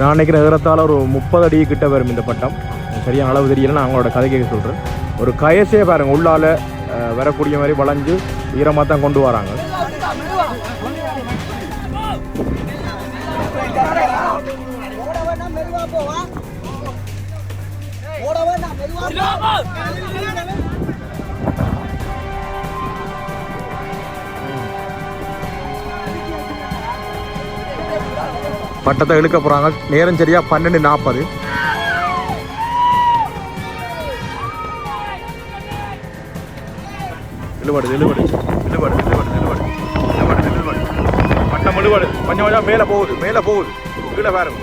நான் நினைக்கிற ஏறத்தாழ ஒரு முப்பது அடி கிட்ட வரும் இந்த பட்டம். சரியான அளவு தெரியல நான் அவங்களோட கதை கேட்க சொல்கிறேன் ஒரு கயசே பாருங்க உள்ளால வரக்கூடிய மாதிரி வளைஞ்சு ஈரமாக தான் கொண்டு வராங்க. பட்டத்தை இழுக்க போகிறாங்க நேரம் சரியா பன்னெண்டு நாற்பது இழுபடு இழுபடு இழுபடு இழுபடு இழுபடு இழுபடு இழுபடு. பட்டம் இழுபடு. கொஞ்சம் கொஞ்சம் மேலே போகுது மேலே போகுது. கீழே பாருங்க.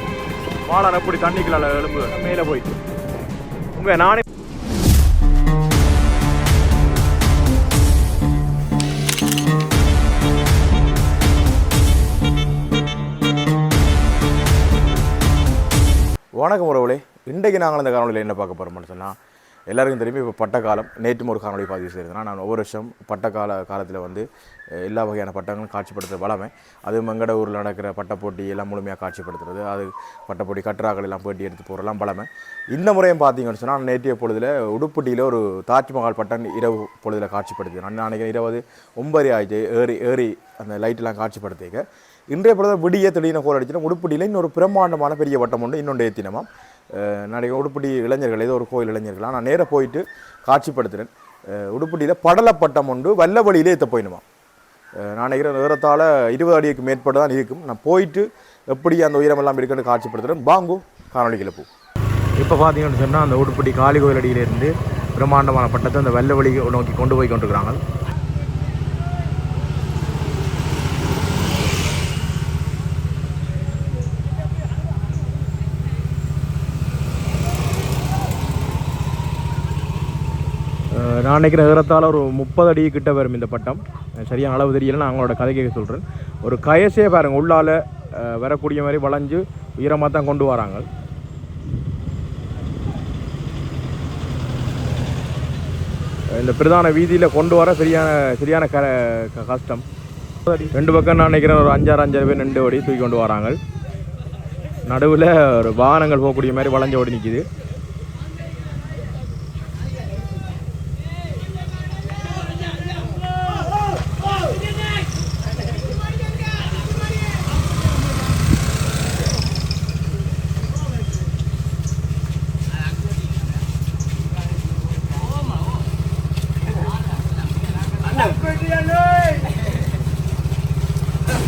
வாழை எப்படி தண்ணிக்குள்ள எலும்பு மேலே போயிட்டு. உங்க நானே வணக்கம் உறவுகளே. இன்றைக்கு நாங்கள் அந்த காணொலியில் என்ன பார்க்க போகிறோம்னு சொன்னால் எல்லாருக்கும் தெரியும் இப்போ பட்டக்காலம் நேற்றும் ஒரு காணொலி பதிவு செய்திருந்தேன் நான் ஒவ்வொரு வருஷம் பட்டக்கால காலத்தில் வந்து எல்லா வகையான பட்டங்களும் காட்சிப்படுத்துகிற வளமை. அது மங்கட ஊரில் நடக்கிற பட்டப்போட்டி எல்லாம் முழுமையாக காட்சிப்படுத்துறது அது பட்டப்போட்டி கட்டுறாக்கள் எல்லாம் போட்டி எடுத்து போகிறலாம் பலமை இந்த முறையும் பார்த்தீங்கன்னு சொன்னால் நேற்றைய பொழுதில் உடுப்பட்டியில் ஒரு தாஜ்மஹால் பட்டம் இரவு பொழுதில் காட்சிப்படுத்தி நான் நினைக்கிறேன் இருபது ஒன்பது ஆயிடுச்சு ஏறி ஏறி அந்த லைட்டெல்லாம் காட்சிப்படுத்திக்க இன்றைய பொழுது விடிய திடீர்னு கோல் அடிச்சிடும் உடுப்படியில் இன்னொரு பிரம்மாண்டமான பெரிய வட்டம் உண்டு. இன்னொன்று ஏத்தினமாம் நாளைக்கு உடுப்பட்டி இளைஞர்கள் ஏதோ ஒரு கோயில் இளைஞர்களாக நான் நேராக போயிட்டு காட்சிப்படுத்துகிறேன் உடுப்பட்டியில் படலப்பட்டம் உண்டு. வல்ல வழியிலே ஏற்ற போயிடுமா நான் நினைக்கிறேன் உயரத்தால் இருபது அடிக்கு மேற்பட்டு தான் இருக்கும். நான் போயிட்டு எப்படி அந்த உயரமெல்லாம் இருக்குன்னு காட்சிப்படுத்துகிறேன் பாங்கு காணொலிகளை போ இப்போ பார்த்தீங்கன்னு சொன்னால் அந்த உடுப்பட்டி காளி கோயில் அடியிலேருந்து பிரம்மாண்டமான பட்டத்தை அந்த வெள்ள வழி நோக்கி கொண்டு போய் கொண்டிருக்கிறாங்க. நான் நினைக்கிறேன் ஏறத்தாழ ஒரு முப்பது அடி கிட்ட வரும் இந்த பட்டம். சரியான அளவு தெரியல நான் அவங்களோட கதை கேட்க சொல்கிறேன் ஒரு கயசே பாருங்கள் உள்ளால வரக்கூடிய மாதிரி வளைஞ்சு உயரமாக தான் கொண்டு வராங்க. இந்த பிரதான வீதியில் கொண்டு வர சரியான சரியான க க- கஷ்டம். ரெண்டு பக்கம் நான் நினைக்கிறேன் ஒரு அஞ்சாறு அஞ்சாறு பேர் ரெண்டு ஓடி தூக்கி கொண்டு வராங்க. நடுவில் ஒரு வாகனங்கள் போகக்கூடிய மாதிரி வளைஞ்ச ஓடி நிற்கிது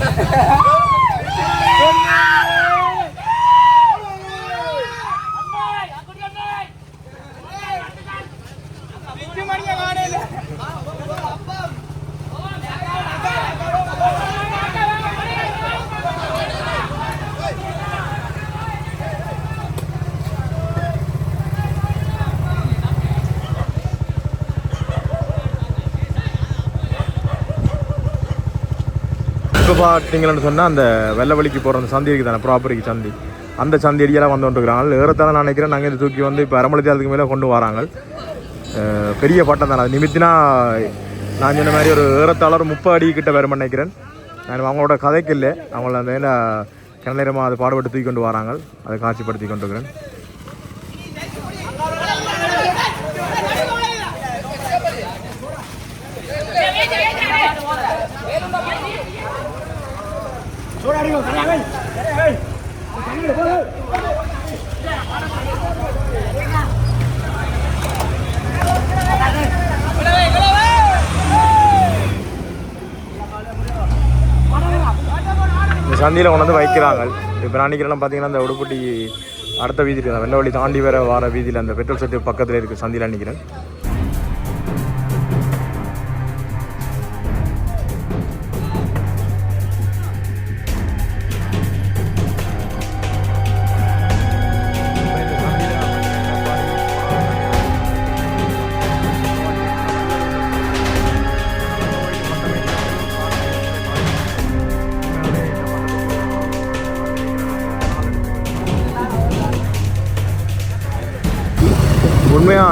Yeah. பார்த்தீங்கன்னு சொன்னால் அந்த வெள்ளவழிக்கு போகிற அந்த சந்தி இருக்குது தானே ப்ராப்பரிக்கு சந்தி. அந்த சந்தி அடியெல்லாம் வந்து கொண்டுருக்கிறாங்க. ஏறத்தாழ நான் நினைக்கிறேன் நாங்கள் இந்த தூக்கி வந்து இப்போ அரமளத்தியாலத்துக்கு மேலே கொண்டு வராங்க. பெரிய பட்டம் தானே. அது நிமித்தினா நான் சொன்ன மாதிரி ஒரு ஏறத்தாழ ஒரு முப்பது அடி கிட்ட வரும் நினைக்கிறேன். நான் அவங்களோட கதைக்கு இல்லை. அவங்கள அந்த மேலே கிணநேரமாக அது பாடுபட்டு தூக்கி கொண்டு வராங்க. அதை காட்சிப்படுத்தி கொண்டு இருக்கிறேன் சந்தியில் கொண்டு வந்து வைக்கிறாங்க. இப்போ நான் பார்த்தீங்கன்னா அந்த உடுப்பட்டி அடுத்த வீதி இருக்குது வெள்ளவழி தாண்டி வேற வார வீதியில் அந்த பெட்ரோல் செட்டு பக்கத்தில் இருக்குது சந்தியில் நினைக்கிறேன்.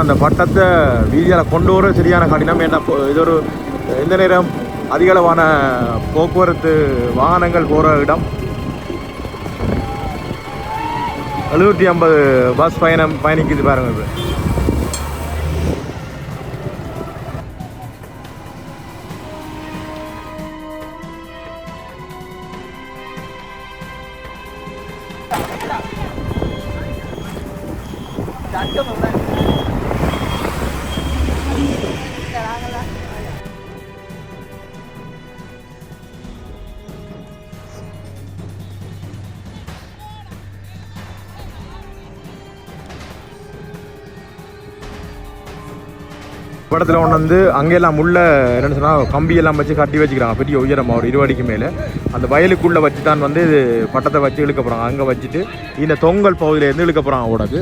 அந்த பட்டத்தை வீதியால் கொண்டு வர சரியான கடினம். ஏன்னா இது ஒரு எந்த நேரம் அதிகளவான போக்குவரத்து வாகனங்கள் போகிற இடம். எழுநூற்றி ஐம்பது பஸ் பயணம் பயணிக்குது பாருங்க படத்தில் ஒன்று வந்து அங்கெல்லாம் உள்ள என்னென்னு சொன்னால் கம்பியெல்லாம் வச்சு கட்டி வச்சுக்கிறாங்க. பெரிய உயரமாக ஒரு இருபது அடிக்கு மேலே. அந்த வயலுக்குள்ளே வச்சு தான் வந்து இது பட்டத்தை வச்சு இழுக்க போகிறாங்க அங்கே வச்சுட்டு இந்த தொங்கல் பகுதியிலேருந்து இழுக்க போகிறாங்க உடக்கு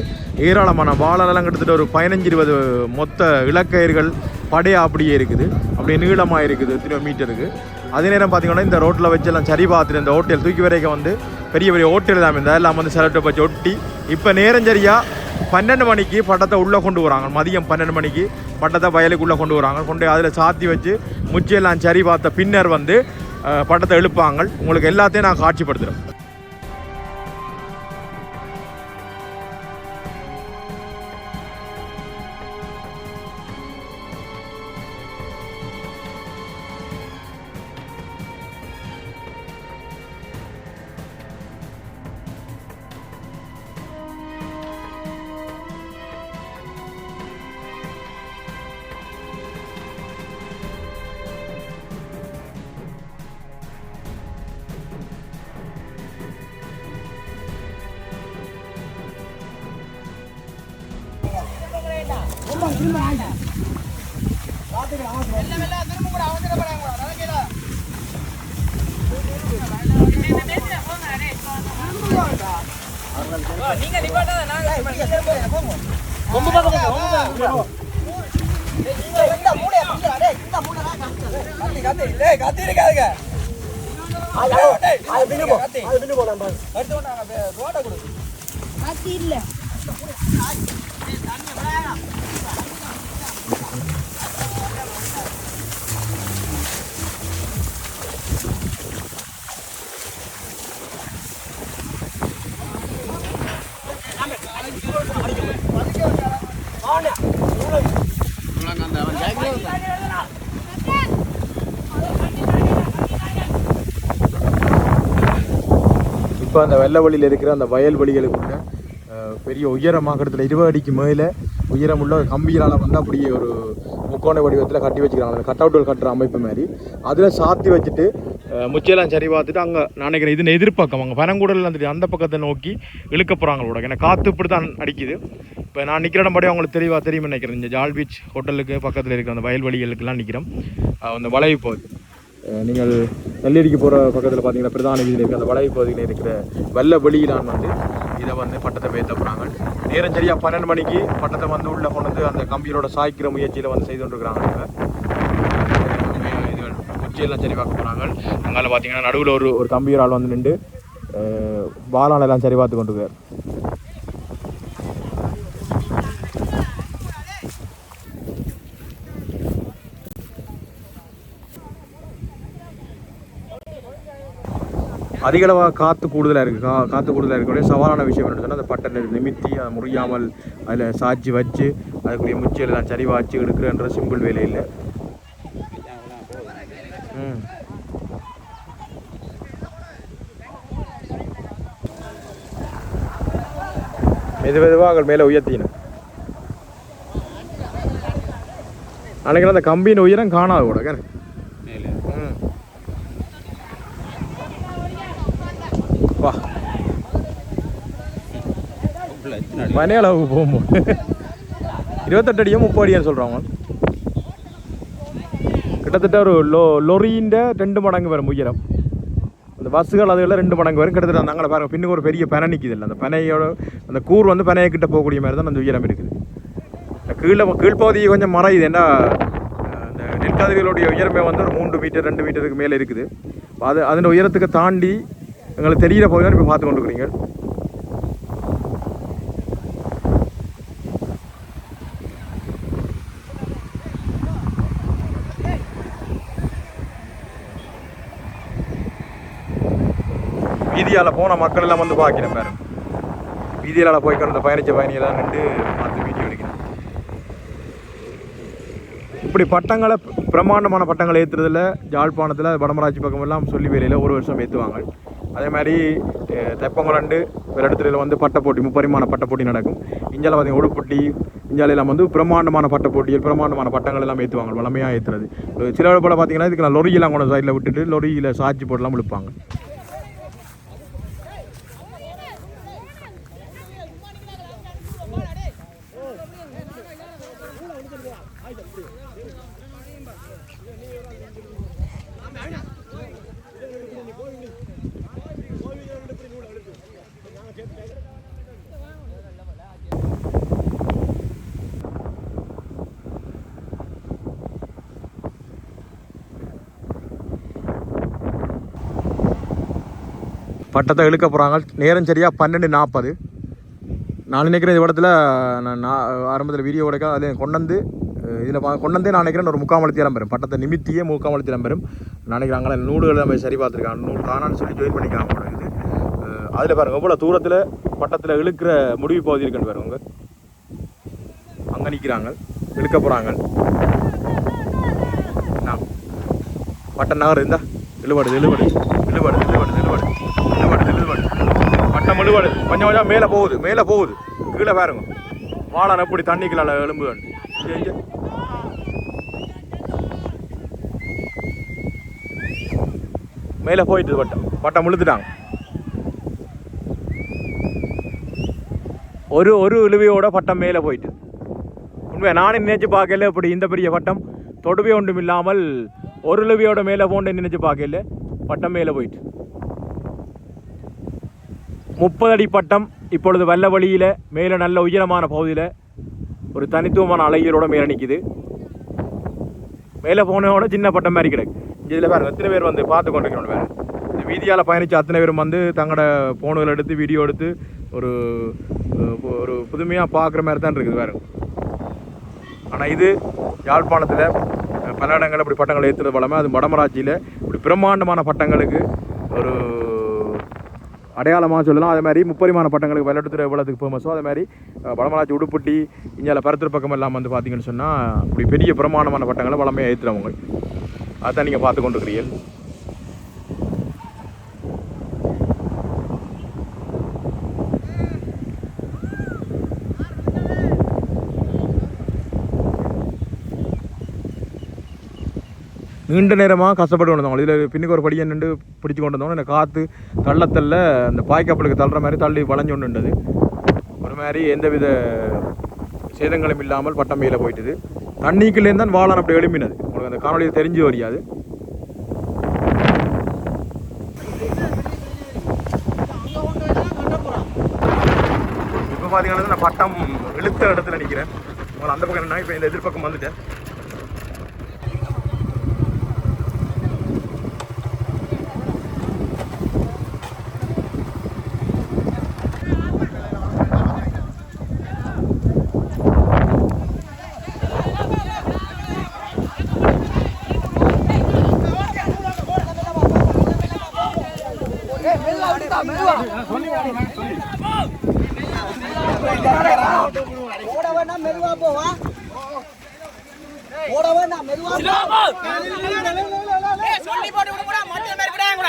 ஏராளமான வாழலாம் கிட்டத்தட்ட ஒரு பதினஞ்சு இருபது மொத்த இலக்கயிர்கள் படையாக அப்படியே இருக்குது. அப்படியே நீளமாக இருக்குது எத்தனையோ மீட்டருக்கு அதே நேரம் பார்த்தீங்கன்னா இந்த ரோட்டில் வச்சு எல்லாம் சரி பார்த்துட்டு இந்த ஹோட்டல் தூக்கி வரைக்கும் வந்து பெரிய பெரிய ஹோட்டல் தான் இந்த எல்லாம் வந்து செலக்ட் வச்சு ஒட்டி இப்போ நேரம் சரியாக பன்னெண்டு மணிக்கு பட்டத்தை உள்ளே கொண்டு வராங்க. மதியம் பன்னெண்டு மணிக்கு பட்டத்தை வயலுக்குள்ளே கொண்டு வராங்க. கொண்டு அதில் சாத்தி வச்சு முச்சியெல்லாம் சரி பார்த்த பின்னர் வந்து பட்டத்தை எழுப்பாங்க. உங்களுக்கு எல்லாத்தையும் நான் காட்சிப்படுத்துகிறேன் நீங்க நிப்பாட்டாத நாங்க போங்க கொம்பு பக்கம் கொம்பு பக்கம் கத்தி இல்ல இப்போ அந்த வெள்ளவெளியில் இருக்கிற அந்த வயல்வெளிகளுக்குள்ள அஹ், பெரிய உயரமாக கிட்டத்தட்ட இருபது அடிக்கு மேலே உயரம் ஒரு கம்பிகளால் வந்து அப்படியே ஒரு முக்கோண வடிவத்தில் கட்டி வச்சுக்கிறாங்க. அந்த கட் அவுட்டுகள் கட்டுற அமைப்பு மாதிரி. அதில் சாத்தி வச்சுட்டு முச்சையெல்லாம் சரி பார்த்துட்டு அங்கே நான் நினைக்கிறேன் இது எதிர்ப்பக்கம். அங்கே பனங்கூடலில் வந்துட்டு அந்த பக்கத்தை நோக்கி இழுக்க போகிறாங்களோட ஏன்னா காற்று இப்படி தான் அடிக்குது. இப்போ நான் நிற்கிற இடம்படி அவங்களுக்கு தெளிவாக தெரியும் நினைக்கிறேன். இந்த ஜால் பீச் ஹோட்டலுக்கு பக்கத்தில் இருக்கிற அந்த வயல்வெளிகளுக்கெல்லாம் நிற்கிறோம் அந்த வளைவு போகுது. நீங்கள் நெல்லடிக்கு போகிற பக்கத்தில் பார்த்தீங்கன்னா பிரதான வீதியில் இருக்கிற அந்த வளைவு பகுதியில் இருக்கிற வெள்ள வெளியிலான் வந்து இதை வந்து பட்டத்தை பேத்த போகிறாங்க நேரம் சரியாக பன்னெண்டு மணிக்கு பட்டத்தை வந்து உள்ளே கொண்டு வந்து அந்த கம்பியோட சாய்க்கிற முயற்சியில் வந்து செய்து கொண்டிருக்கிறாங்க. இது உச்சியெல்லாம் சரி பார்க்க போகிறாங்க அதனால் பார்த்தீங்கன்னா நடுவில் ஒரு ஒரு கம்பியோரால் வந்து நின்று பாலான் சரி பார்த்து கொண்டு அதிகளவாக காற்று கூடுதலாக இருக்குது கா காற்று கூடுதலாக இருக்கக்கூடிய சவாலான விஷயம் என்னென்னு சொன்னால் அந்த பட்டை நிமித்தி அதை முறியாமல் அதில் சாட்சி வச்சு அதுக்குரிய முச்சியில் நான் சரி வாச்சு எடுக்கிறேன்ற சிம்பிள் வேலை இல்லை. ம். மெது மெதுவாக மேலே உயர்த்தினேன் அன்னைக்கு அந்த கம்பியின் உயரம் காணாது கூட கேன ம் வா மனை அளவு போகும்போது. இருபத்தெட்டு அடியும் முப்பது அடியான்னு சொல்கிறாங்க கிட்டத்தட்ட ஒரு லோ லொரியின் ரெண்டு மடங்கு வரும் உயரம். அந்த பஸ்ஸுகள் அதுகளில் ரெண்டு மடங்கு வரும். கிட்டத்தட்ட அந்த அங்கே பின்னுக்கு ஒரு பெரிய பனை நிற்கிது இல்லை. அந்த பனையோட அந்த கூர் வந்து பனையை கிட்ட போகக்கூடிய மாதிரி தான் அந்த உயரம் இருக்குது. கீழே கீழ்ப்பகுதி கொஞ்சம் மறையுது. ஏன்னா என்ன அந்த நெற்கதிரிகளுடைய உயரமே வந்து ஒரு மூன்று மீட்டர் ரெண்டு மீட்டருக்கு மேலே இருக்குது. அது அதன் உயரத்துக்கு தாண்டி எங்களுக்கு தெரிகிற பகுதியாக இப்போ பார்த்து கொண்டுருக்குறீங்க. வீதியால் போன மக்கள் எல்லாம் வந்து பார்க்கிறேன் பாருங்க. வீதியால் போய் கடந்த பயணிச்ச பயணியெல்லாம் நின்று பார்த்து வீடியோ எடுக்கிறேன். இப்படி பட்டங்களை பிரம்மாண்டமான பட்டங்களை ஏற்றுறதுல ஜாழ்ப்பாணத்தில் வடமராட்சி பக்கம் எல்லாம் சொல்லி வேலையில் ஒரு வருஷம் ஏற்றுவாங்க அதே மாதிரி அஹ், தெப்பங்குளண்டு வெள்ளடத்துல வந்து பட்டப்போட்டி முப்பரிமாண பட்டப்போட்டி நடக்கும். இஞ்சால பார்த்தீங்கன்னா உடுப்பட்டி இஞ்சால எல்லாம் வந்து பிரம்மாண்டமான பட்டப்போட்டியில் பிரம்மாண்டமான பட்டங்கள் எல்லாம் ஏற்றுவாங்க வளமையாக ஏற்றுறது சில போல பார்த்தீங்கன்னா இதுக்கு நான் லொரியெல்லாம் கொண்டு சைடில் விட்டுட்டு லொரியில் சாட்சி போட்டுலாம் விழுப்பாங்க. பட்டத்தை இழுக்க போகிறாங்க நேரம் சரியாக பன்னெண்டு நாற்பது நான் நினைக்கிறேன் இந்த இடத்துல நான் நான் ஆரம்பத்தில் வீடியோ உடைக்க அதில் கொண்டு வந்து இதில் கொண்டு வந்தே நான் நினைக்கிறேன் ஒரு முக்காமலத்தி பெறும் பட்டத்தை நிமித்தியே முக்காமலத்தி பெறும் நான் நூடுகள் நம்ம சரி பார்த்துருக்காங்க நூல் காணான்னு சொல்லி ஜாயின் பண்ணிக்காங்க இது அதில் பாருங்க எவ்வளோ தூரத்தில் பட்டத்தில் இழுக்கிற முடிவு பகுதி இருக்குன்னு பாருங்க அங்கே நிற்கிறாங்க இழுக்க போகிறாங்க பட்டம் நகர் இருந்தா இழுபடுது இழுபடுது இழுபடுது பட்டம் கொஞ்சம் கொஞ்சம் மேலே போகுது மேலே போகுது. கீழே பாருங்க. வாழை எப்படி தண்ணிக்குள்ள எலும்பு இங்கே இங்கே. மேலே போயிட்டு பட்டம் பட்டம் இழுத்துட்டாங்க ஒரு ஒரு இழுவையோட பட்டம் மேலே போயிட்டு. உண்மை நானே நினைச்சு பார்க்கல இப்படி இந்த பெரிய பட்டம் தொடுவே ஒன்றும் இல்லாமல் ஒரு இழுவையோட மேலே போன்னு நினைச்சு பார்க்கல. பட்டம் மேலே போயிட்டு. முப்பது அடி பட்டம் இப்பொழுது வல்ல வழியில் மேலே நல்ல உயரமான பகுதியில் ஒரு தனித்துவமான அழகியலோட மேலே நிற்கிது மேலே போனோட சின்ன பட்டம் மாதிரி கிடக்கு. இதில் வேறு எத்தனை பேர் வந்து பார்த்து கொண்டிருக்கிறோம் வேறு இந்த வீதியால் பயணிச்ச அத்தனை பேரும் வந்து தங்களோட ஃபோனுகள் எடுத்து வீடியோ எடுத்து ஒரு ஒரு புதுமையாக பார்க்குற மாதிரி தான் இருக்குது வேறு ஆனால் இது யாழ்ப்பாணத்தில் பல இடங்களில் இப்படி பட்டங்கள் ஏற்றுறது வளமை அது வடமராட்சியில் இப்படி பிரம்மாண்டமான பட்டங்களுக்கு ஒரு அடையாளமாக சொல்லலாம். அதே மாதிரி முப்பரிமாண பட்டங்களுக்கு விளையாட்டுத்துறை எவ்வளோத்துக்கு ஃபேமஸோ அதே மாதிரி அஹ், உடுப்பட்டி இந்தியாவில் பரத்துற பக்கம் எல்லாம் வந்து பார்த்தீங்கன்னு சொன்னால் இப்படி பெரிய பிரமாணமான பட்டங்களை வளமையாக ஏற்றுறவங்க அதான் நீங்கள் பார்த்து கொண்டிருக்கிறீர்கள். நீண்ட நேரமாக கஷ்டப்பட்டு கொண்டு வந்தவங்க இதில் பின்னுக்கு ஒரு படியை நின்று பிடிச்சி கொண்டு வந்தோம் இந்த காற்று தள்ளத்தல்ல அந்த பாய்க்கப்பலுக்கு தள்ளுற மாதிரி தள்ளி வளைஞ்சு கொண்டு நின்றது. ஒரு மாதிரி எந்தவித சேதங்களும் இல்லாமல் பட்டம் மேலே போயிட்டுது. தண்ணிக்குள்ளேருந்து தான் வாழன் அப்படி எழுப்பினது உங்களுக்கு அந்த காணொலியில் தெரிஞ்சு வரியாது இப்போ பார்த்தீங்கன்னா நான் பட்டம் இழுத்த இடத்துல நிற்கிறேன் உங்களை அந்த பக்கம் என்ன இப்போ இந்த எதிர்பக்கம் வந்துட்டேன். சொல்லி போட்டு விட கூட மாதிரி கூட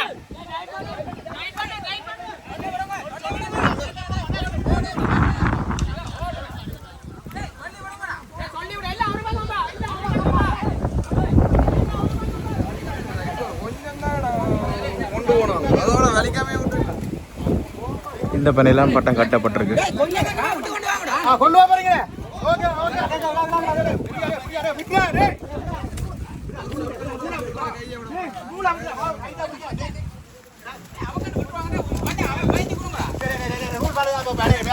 இந்த பனையெல்லாம் பட்டம் கட்டப்பட்டிருக்கு கொண்டு வா பாருங்க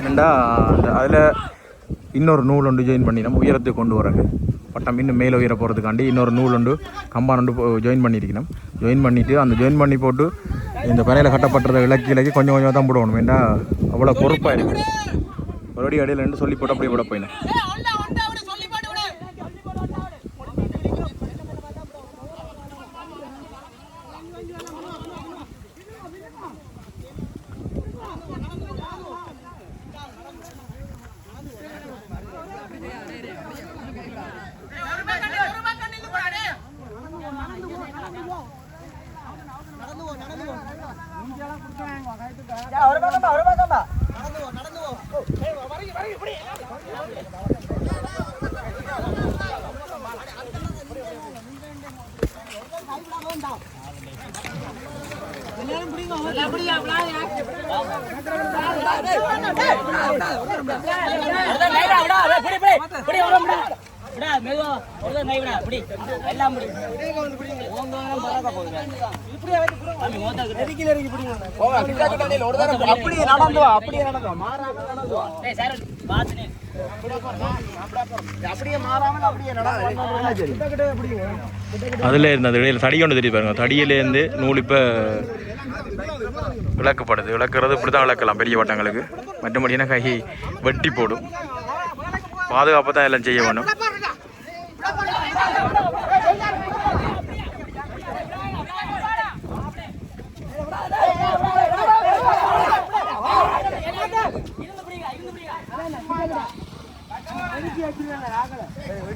என்னடா அந்த அதில் இன்னொரு நூல் ஒன்று ஜாயின் பண்ணி நம்ம உயரத்துக்கு கொண்டு வராங்க பட்டம் இன்னும் மேலே உயர போகிறதுக்காண்டி இன்னொரு நூல் உண்டு கம்பான் ஒன்று ஜாயின் பண்ணியிருக்கணும் ஜாயின் பண்ணிவிட்டு அந்த ஜாயின் பண்ணி போட்டு இந்த பனையில் கட்டப்பட்டதை இலக்கி இலக்கி கொஞ்சம் கொஞ்சமாக தான் போடணும். ஏன்னா அவ்வளோ பொறுப்பாக இருக்குது மறுபடியும் இடையில ரெண்டு சொல்லி போட்டு அப்படியே விட போயினேன் ஏய் ஒண்ணா ஒண்ணா விடு சொல்லி போட்டு விடு ஏய், ஒரு ரூபாய் கண்ணு, ஒரு ரூபாய் கண்ணு இங்க போடா, டேய். ஒரு பக்கம்பா ஒரு பக்கம்பா நடந்து போ நடந்து போ நடந்து வா அப்படியே நடந்து வா. மாறாம நடந்து வா. அப்படியே மாறாமல் அப்படியே நடந்து சரி அதில் இருந்த அந்த இடையில தடி ஒன்று தெரியும் பாருங்க. தடியிலேருந்து நூல் இப்போ விளக்கப்படுது. விளக்குறது இப்படி தான் விளக்கலாம் பெரிய வட்டங்களுக்கு. மற்றபடினா கை வெட்டி போடும். பாதுகாப்பாக தான் எல்லாம் செய்ய வேணும்.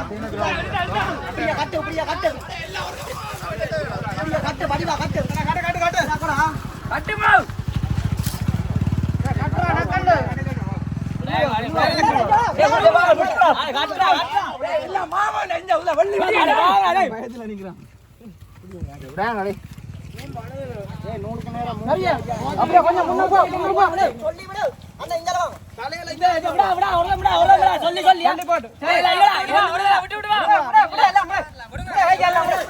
இப்படியா கட்டு இப்படியா கட்டு இப்படியா கட்டு வடிவா கட்டு கட்டு கட்டு கட்டு கட்டு அப்படியே கொஞ்சம் முன்னுக்கு போ, சொல்லி விடு அந்த இங்க வா தலையில இங்க விடா விடா விடா விடா விடா விடா சொல்லி சொல்லி சொல்லி போட்டு விடா விடா விடா விட்டு விட்டு வா விடா விடா எல்லாம் விடா விடா ஐயா எல்லாம் விடா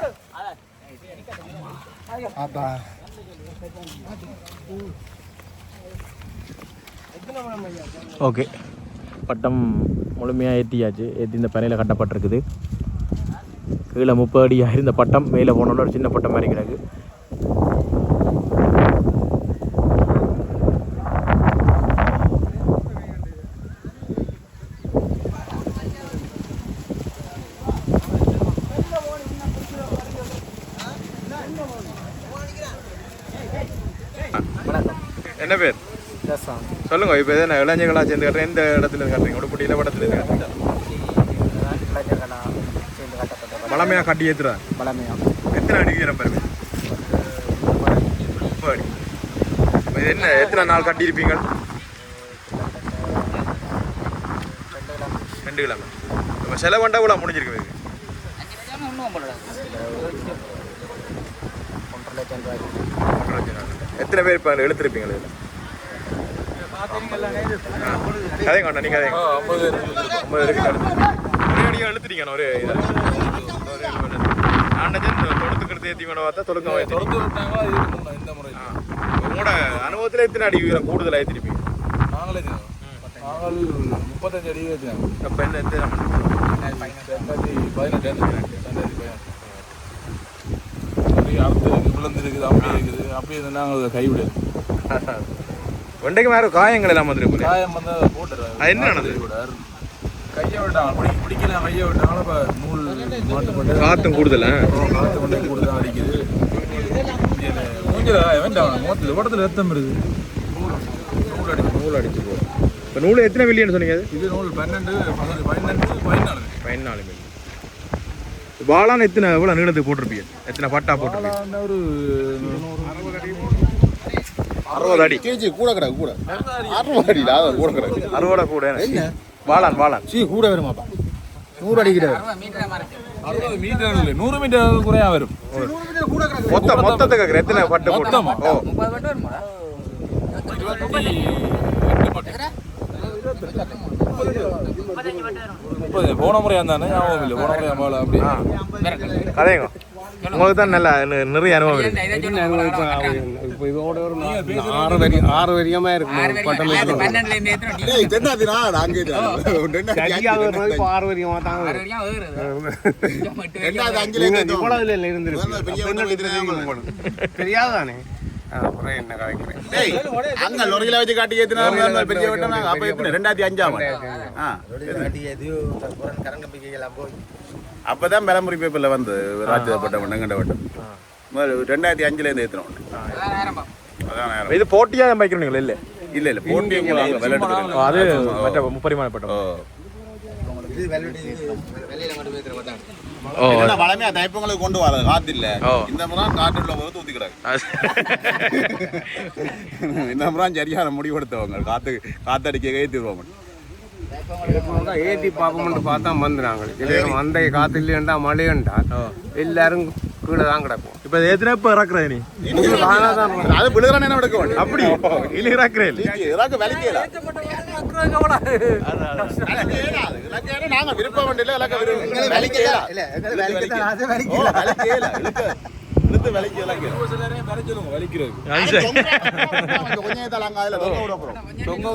ஓகே பட்டம் முழுமையாக ஏற்றியாச்சு ஏற்றி இந்த பனையில் கட்டப்பட்டிருக்குது கீழே முப்பது அடியாக இருந்த பட்டம் மேலே போனோட ஒரு சின்ன பட்டம் மாதிரி கிடக்கு என்ன பேர்? சொல்லுங்க இப்போ எதனா இளைஞர்களாக சேர்ந்து கட்டுறேன் எந்த இடத்துல கட்டுறீங்க? உடுப்பட்டியில் படத்துல கட்டுறீங்க பழமையாக கட்டி ஏற்றுறா எத்தனை அடி அடி. இப்ப இது என்ன? எத்தனை நாள் கட்டியிருப்பீங்க? ரெண்டு கிழமை இப்போ செலவண்டா கூட முடிஞ்சிருக்கு. ஒன்றரை லட்சம் ரூபாய். எத்தனை பேர் இப்போ எழுத்திருப்பீங்க இதில்? கதைங்க கொண்டா நீங்கள் கதைங்க. ஐம்பது இருக்கு ஒரே அடியாக எழுத்துட்டீங்க ஒரு இதில் நான் தொடுத்துக்கிறது பார்த்தா தொடுக்க தொடர்ந்து விட்டாங்களா இந்த முறை உங்களோட அனுபவத்தில் எத்தனை அடி உயரம் கூடுதலாக ஏற்றிருப்பீங்க நாங்களே நாங்கள் முப்பத்தஞ்சு அடி வச்சுருக்கோம் அப்போ என்ன எத்தனை ரெண்டாயிரத்தி பதினெட்டு ரெண்டாயிரத்தி பதினெட்டு. விழுந்து இருக்குது அப்படியே இருக்குது. அப்படியே இருந்தா நாங்கள் அதை கைவிடு வெண்டைக்கு மேலே காயங்கள் எல்லாம் வந்துருக்கு காயம் வந்து அது என்ன நடந்தது? விடார் கையை விட்டாங்க. பிடி பிடிக்கல கையை விட்டாங்களா இப்போ நூல் மாட்டுப்பட்டு காற்றும் கூடுதல காற்று கொண்டே கூட தான் அடிக்குது மூஞ்சில வேண்டாம் உடத்துல ரத்தம் இருக்குது நூல் அடிச்சு. நூல் அடிச்சு போகும் இப்போ நூல் எத்தனை மில்லியன் சொன்னீங்க அது? இது நூல் பன்னெண்டு பதினஞ்சு பதினெட்டு பதினாலு. பதினாலு மில்லி வாழான் எத்தனை எவ்வளோ நீளத்துக்கு போட்டிருப்பீங்க? எத்தனை பட்டா போட்டிருப்பீங்க? ஒரு அறுபது அடி. கேஜி கூட கிடக்கு கூட. அறுபது அடி அதான் கூட கிடக்கு. அறுபடை கூட. வாழான் வாழான். சீ கூட வருமாப்பா நூறு அடிக்கிறார் அறுபது மீட்டர் இல்லை நூறு மீட்டர் குறையா வரும். மொத்தம் மொத்தத்தை கேட்குறேன் எத்தனை பட்டு போட்டு மொத்தமா? ஓ. முப்பது மட்டும் வருமா? இருபத்தி எட்டு பட்டு. முப்பது. போன முறையா தானே ஞாபகம் இல்லை. போன முறையா மேல அப்படி. கதைங்க. உங்களுக்கு தான் நல்லா நிறைய அனுபவம் இப்போ இதோட ஒரு ஆறு வரி ஆறு வரியமா இருக்கும் இப்போ ஆறு வரியமா இவ்வளவு இல்லை. இருந்திருக்கு தெரியாதானே? அப்புறம் என்ன கலைக்கிறேன் அங்க லொரியில வச்சு காட்டி ஏத்தினா பெரிய வட்டம் அப்ப எப்படி? ரெண்டாயிரத்தி அஞ்சாம். அப்பதான் பெலமுறை பேப்பர்ல வந்து ராஜ்யப்பட்ட வட்டம் கண்ட வட்டம் ரெண்டாயிரத்தி அஞ்சுல இருந்து ஏத்தினோம். இது போட்டியாக வைக்கிறீங்களா இல்லை. இல்ல இல்ல போட்டி அது மற்ற முப்பரிமாண கொண்டு வர காத்து இல்ல. இந்த முறை காட்டுள்ள போது தூத்திக்கிறாங்க இந்த முறை சரியான முடிவெடுத்தவங்க காத்து காத்தடிக்க ஏத்திடுவாங்க. ஏற்றி பார்ப்போம்னு பார்த்தா வந்துடுறாங்க மந்தை காத்து இல்லையண்டா மழையண்டா. எல்லாரும் கீழே தான் கிடக்கும். இப்போ ஏற்றினா இப்போ இறக்குற நீ அது விழுகிறான எடுக்க அப்படி? இல்லை. இறக்க விலைக்கல நாங்க விருப்ப வேண்டிய இலக்க விருப்பம் விலைக்கல இழுத்து விலைக்கு இலக்கு வர சொல்லுங்க வலிக்கிறது. கொஞ்சம் தலாங்க அதுல தொங்க விட போறோம். தொங்க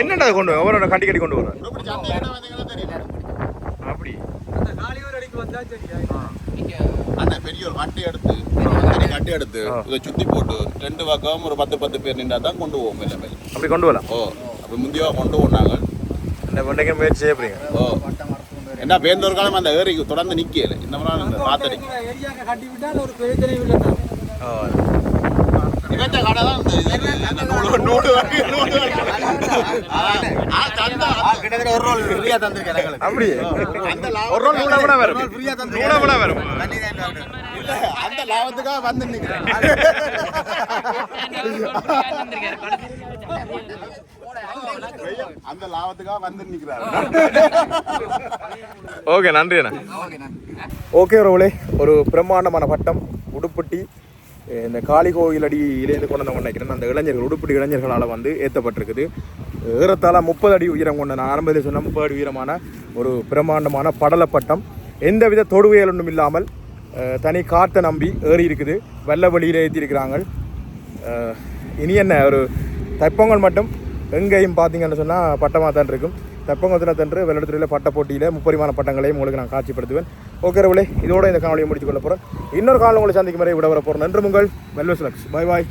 என்னடா கொண்டு எவ்வளோ கட்டி கட்டி கொண்டு வர. அப்படி அண்ணன் பெரிய ஒரு கட்டி எடுத்து கட்டி எடுத்து இதை சுத்தி போட்டு ரெண்டு பக்கம் ஒரு பத்து பத்து பேர் நின்றா தான் கொண்டு போவோம் மேல அப்படி கொண்டு வரலாம். ஓ அப்ப முந்தியவா கொண்டு போனாங்க. முயற்சி ஓ. என்ன பேருந்து காலம் அந்த ஏரி தொடர்ந்து நிக்கல. இந்த மாதிரி கடை தான் இந்த இது, இந்த நூலு நூலு வண்டி, நூலு வண்டி. ஆ, ஆ, தந்தா. அப்படியே. அந்த ஒரு ரோல் நூலா கூட வரும். நூலா கூட வரும். இல்ல, அந்த லாபத்துக்காக வந்து நிக்கிறேன். அந்த லாபத்துக்காக வந்து நிக்கிறாரு. ஓகே நன்றி. அண்ணா ஓகே ரோலே ஒரு பிரம்மாண்டமான பட்டம். உடுப்பட்டி. இந்த காளி கோயில் அடியிலேருந்து கொண்டு வந்து நினைக்கிறேன் அந்த இளைஞர்கள் உடுப்பட்டி இளைஞர்களால் வந்து ஏற்றப்பட்டிருக்குது ஏறத்தால் முப்பது அடி உயரம் கொண்ட நான் ஆரம்பத்தில் சொன்ன முப்பது அடி உயரமான ஒரு பிரம்மாண்டமான படலப்பட்டம். எந்தவித தொடுவையல் ஒன்றும் இல்லாமல் தனி காற்றை நம்பி ஏறி இருக்குது. வெள்ள வழியில் ஏற்றிருக்கிறாங்க இனி என்ன ஒரு தைப்பொங்கல் மட்டும் எங்கேயும் பார்த்தீங்கன்னு சொன்னால் பட்டமாக தான் இருக்கும். தைப்பொங்கல் தினத்தன்று வெள்ளத்துறையில் பட்ட போட்டியில் முப்பரிமான பட்டங்களையும் உங்களுக்கு நான் காட்சிப்படுத்துவேன். ஓகே ரவுளே இதோட இந்த காணொலியை முடித்துக்கொள்ள போகிறேன் இன்னொரு காலம் உங்களை சந்திக்கும் வரை விட வர போகிறேன் நன்றி உங்கள் வெல்வஸ் லக்ஸ். பாய் பாய்